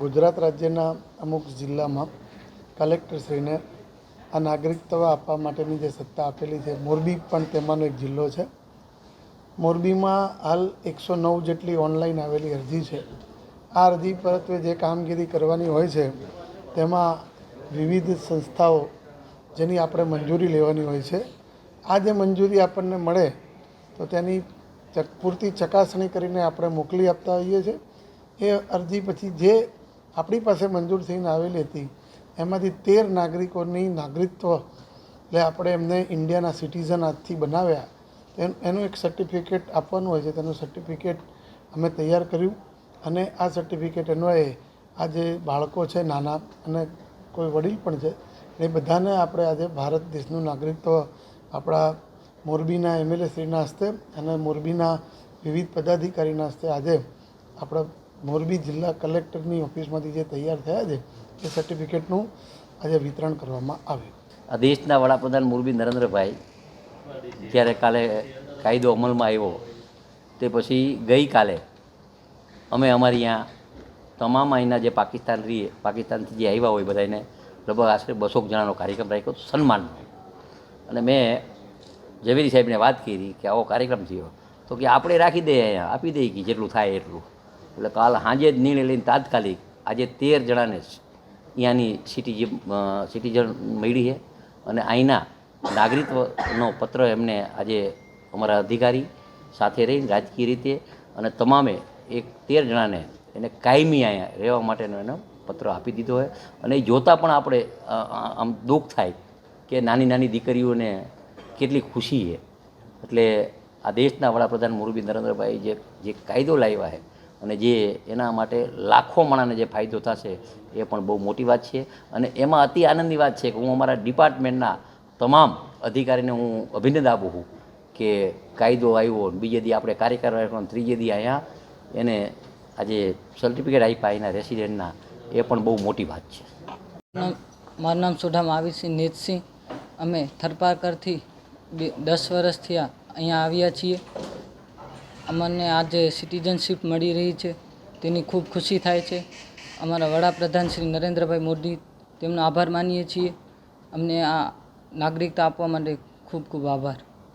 ગુજરાત રાજ્યના અમુક જિલ્લામાં કલેક્ટરશ્રીને આ નાગરિકત્વ આપવા માટેની જે સત્તા આપેલી છે, મોરબી પણ તેમાંનો એક જિલ્લો છે. મોરબીમાં હાલ એકસો નવ જેટલી ઓનલાઈન આવેલી અરજી છે. આ અરજી પરત્વે જે કામગીરી કરવાની હોય છે, તેમાં વિવિધ સંસ્થાઓ જેની આપણે મંજૂરી લેવાની હોય છે. આ જે મંજૂરી આપણને મળે, તો તેની પૂરતી ચકાસણી કરીને આપણે મોકલી આપતા હોઈએ છીએ. એ અરજી પછી જે આપણી પાસે મંજૂર થઈને આવેલી હતી. એમાંથી તેર નાગરિકોની નાગરિકત્વ એટલે આપણે એમને ઇન્ડિયાના સિટીઝન આજથી બનાવ્યા. એનું એક સર્ટિફિકેટ આપવાનું હોય છે. તેનું સર્ટિફિકેટ અમે તૈયાર કર્યું અને આ સર્ટિફિકેટ અન્વયે આ જે બાળકો છે, નાના અને કોઈ વડીલ પણ છે, એ બધાને આપણે આજે ભારત દેશનું નાગરિકત્વ આપણા મોરબીના એમએલએ શ્રીના હસ્તે અને મોરબીના વિવિધ પદાધિકારીના હસ્તે આજે આપણા મોરબી જિલ્લા કલેક્ટરની ઓફિસમાંથી જે તૈયાર થયા છે, એ સર્ટિફિકેટનું આજે વિતરણ કરવામાં આવ્યું. દેશના વડાપ્રધાન મોરબી નરેન્દ્રભાઈ જ્યારે કાલે કાયદો અમલમાં આવ્યો, તે પછી ગઈકાલે અમે અમારી અહીંયા તમામ અહીંના જે પાકિસ્તાન રહીએ, પાકિસ્તાનથી જે આવ્યા હોય બધાને લગભગ આશરે બસો જણાનો કાર્યક્રમ રાખ્યો સન્માનનો અને મેં ઝવેરી સાહેબને વાત કરી કે આવો કાર્યક્રમ થયો. તો કે આપણે રાખી દઈએ અહીંયા, આપી દઈએ કે જેટલું થાય એટલું. એટલે કાલ સાંજે જ નિર્ણય લઈને તાત્કાલિક આજે તેર જણાને અહીંયાની સિટી સિટીઝન મળી છે. અને અહીંના નાગરિકત્વનો પત્ર એમને આજે અમારા અધિકારી સાથે રહીને રાજકીય રીતે અને તમામે એક તેર જણાને એને કાયમી અહીંયા રહેવા માટેનો એનો પત્ર આપી દીધો હોય અને એ જોતાં પણ આપણે આમ દુઃખ થાય કે નાની નાની દીકરીઓને કેટલી ખુશી છે. એટલે આ દેશના વડાપ્રધાન મોરબી નરેન્દ્રભાઈ જે જે કાયદો લાવ્યા છે અને જે એના માટે લાખો માણસને જે ફાયદો થશે, એ પણ બહુ મોટી વાત છે. અને એમાં અતિ આનંદની વાત છે કે હું અમારા ડિપાર્ટમેન્ટના તમામ અધિકારીને હું અભિનંદન આપું છું કે કાયદો આવ્યો, બીજે દી આપણે કાર્યકર ત્રીજે દી અહીંયા એને આજે સર્ટિફિકેટ આપ્યા એના રેસિડેન્ટના એ પણ બહુ મોટી વાત છે. મારું નામ સુઢામ આવીસિંહ નીતસિંહ. અમે થરપારકરથી દસ વર્ષથી અહીંયા આવ્યા છીએ. અમને આજે સિટીઝનશીપ મળી રહી છે. તેની ખૂબ ખુશી થાય છે. અમારા વડાપ્રધાન શ્રી નરેન્દ્રભાઈ મોદી, તેમનો આભાર માનીએ છીએ. અમને આ નાગરિકતા આપવા માટે ખૂબ ખૂબ આભાર.